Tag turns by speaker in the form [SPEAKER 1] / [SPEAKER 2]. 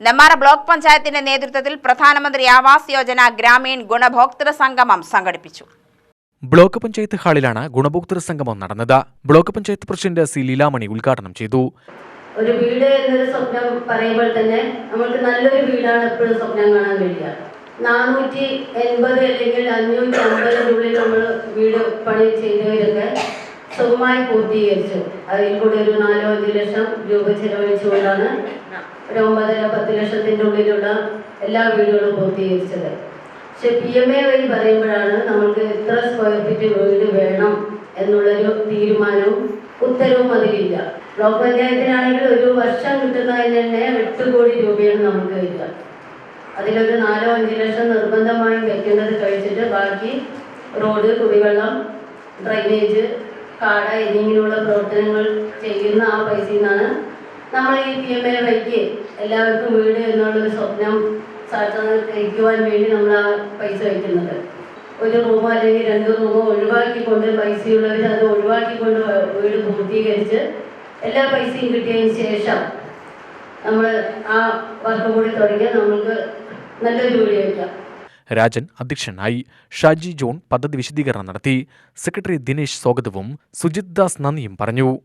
[SPEAKER 1] Nemmara block പഞ്ചായത്തിന്റെ നേതൃത്വത്തിൽ പ്രധാനമന്ത്രി ആവാസ് യോജന ഗ്രാമീൺ ഗുണഭോക്തൃ സംഗമം സംഘടിപ്പിച്ചു.
[SPEAKER 2] ബ്ലോക്ക് പഞ്ചായത്ത് ഹാളിലാണ് ഗുണഭോക്തൃ സംഗമം നടന്നത്. Block panchayat president C Leelamani ഉദ്ഘാടനം ചെയ്തു.
[SPEAKER 3] ഒരു വീട് എന്നൊരു സ്വപ്നം പറയുമ്പോൾ തന്നെ നമുക്ക് നല്ലൊരു വീടാണ് എപ്പോഴും സ്വപ്നം കാണാൻ കഴിയുക നാനൂറ്റി എൺപത് അല്ലെങ്കിൽ അഞ്ഞൂറ്റി അമ്പതിനുള്ളിൽ നമ്മൾ വീട് പണി ചെയ്തവരൊക്കെ സുഖമായി പൂർത്തീകരിച്ചു അതിൽ കൂടി ഒരു നാലോ അഞ്ച് ലക്ഷം രൂപ ചെലവഴിച്ചുകൊണ്ടാണ് ഒരു ഒമ്പതര പത്ത് ലക്ഷത്തിന്റെ ഉള്ളിലുള്ള എല്ലാ വീടുകളും പൂർത്തീകരിച്ചത്. പക്ഷെ പി എം എ വഴി പറയുമ്പോഴാണ് നമ്മൾക്ക് എത്ര സ്ക്വയർ ഫീറ്റ് വീട് വേണം എന്നുള്ളൊരു തീരുമാനവും ഉത്തരവും അതിലില്ല. ബ്ലോക്ക് പഞ്ചായത്തിനാണെങ്കിൽ ഒരു വർഷം കിട്ടുന്നതിന് തന്നെ എട്ട് കോടി രൂപയാണ് നമുക്ക് വരിക. അതിലൊരു നാലോ അഞ്ച് ലക്ഷം നിർബന്ധമായും വെക്കേണ്ടത് കഴിച്ചിട്ട് ബാക്കി റോഡ് കുടിവെള്ളം ഡ്രൈനേജ് കാട എന്നിങ്ങനെയുള്ള പ്രവർത്തനങ്ങൾ ചെയ്യുന്ന ആ പൈസയിൽ നിന്നാണ് നമ്മൾ ഈ പി എം എ വൈക്ക് എല്ലാവർക്കും വീട് എന്നുള്ളൊരു സ്വപ്നം സാക്ഷാത്കരിക്കുവാൻ വേണ്ടി നമ്മൾ ആ പൈസ വയ്ക്കുന്നത്. ഒരു റൂമോ അല്ലെങ്കിൽ രണ്ട് റൂമോ ഒഴിവാക്കിക്കൊണ്ട് പൈസയുള്ളവർ അത് ഒഴിവാക്കിക്കൊണ്ട് വീട് പൂർത്തീകരിച്ച് എല്ലാ പൈസയും കിട്ടിയതിന് ശേഷം നമ്മൾ ആ വർക്കും കൂടി തുടങ്ങിയാൽ നമ്മൾക്ക് നല്ലൊരു വീട് വയ്ക്കാം.
[SPEAKER 2] രാജൻ അധ്യക്ഷനായി ഷാജി ജോൺ പദ്ധതി വിശദീകരണം നടത്തി. സെക്രട്ടറി ദിനേശ് സ്വാഗതവും. സുജിത് ദാസ് നന്ദിയും പറഞ്ഞു.